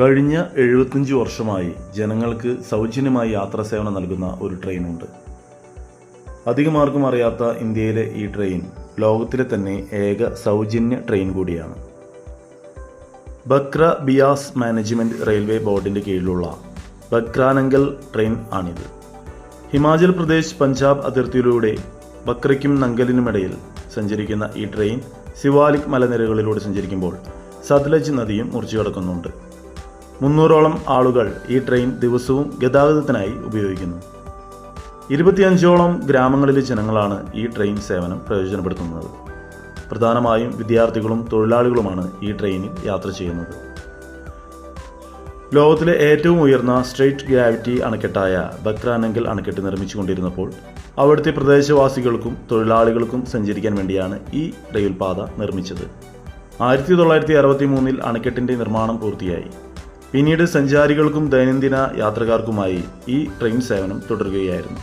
കഴിഞ്ഞ എഴുപത്തഞ്ച് വർഷമായി ജനങ്ങൾക്ക് സൗജന്യമായി യാത്രാ സേവനം നൽകുന്ന ഒരു ട്രെയിനുണ്ട്. അധികമാർക്കും അറിയാത്ത ഇന്ത്യയിലെ ഈ ട്രെയിൻ ലോകത്തിലെ തന്നെ ഏക സൗജന്യ ട്രെയിൻ കൂടിയാണ്. ബക്ര ബിയാസ് മാനേജ്മെന്റ് റെയിൽവേ ബോർഡിന്റെ കീഴിലുള്ള ബക്രാനങ്കൽ ട്രെയിൻ ആണിത്. ഹിമാചൽ പ്രദേശ് പഞ്ചാബ് അതിർത്തിയിലൂടെ ബക്രയ്ക്കും നങ്കലിനുമിടയിൽ സഞ്ചരിക്കുന്ന ഈ ട്രെയിൻ സിവാലിക് മലനിരകളിലൂടെ സഞ്ചരിക്കുമ്പോൾ സത്ലജ് നദിയും മുറിച്ചു കടക്കുന്നുണ്ട്. മുന്നൂറോളം ആളുകൾ ഈ ട്രെയിൻ ദിവസവും ഗതാഗതത്തിനായി ഉപയോഗിക്കുന്നു. ഇരുപത്തിയഞ്ചോളം ഗ്രാമങ്ങളിലെ ജനങ്ങളാണ് ഈ ട്രെയിൻ സേവനം പ്രയോജനപ്പെടുത്തുന്നത്. പ്രധാനമായും വിദ്യാർത്ഥികളും തൊഴിലാളികളുമാണ് ഈ ട്രെയിനിൽ യാത്ര ചെയ്യുന്നത്. ലോകത്തിലെ ഏറ്റവും ഉയർന്ന സ്ട്രെയിറ്റ് ഗ്രാവിറ്റി അണക്കെട്ടായ ബക്രാനങ്കൽ അണക്കെട്ട് നിർമ്മിച്ചുകൊണ്ടിരുന്നപ്പോൾ അവിടുത്തെ പ്രദേശവാസികൾക്കും തൊഴിലാളികൾക്കും സഞ്ചരിക്കാൻ വേണ്ടിയാണ് ഈ റെയിൽപാത നിർമ്മിച്ചത്. ആയിരത്തി തൊള്ളായിരത്തി അറുപത്തി മൂന്നിൽ അണക്കെട്ടിന്റെ നിർമ്മാണം പൂർത്തിയായി. പിന്നീട് സഞ്ചാരികൾക്കും ദൈനംദിന യാത്രക്കാർക്കുമായി ഈ ട്രെയിൻ സേവനം തുടരുകയായിരുന്നു.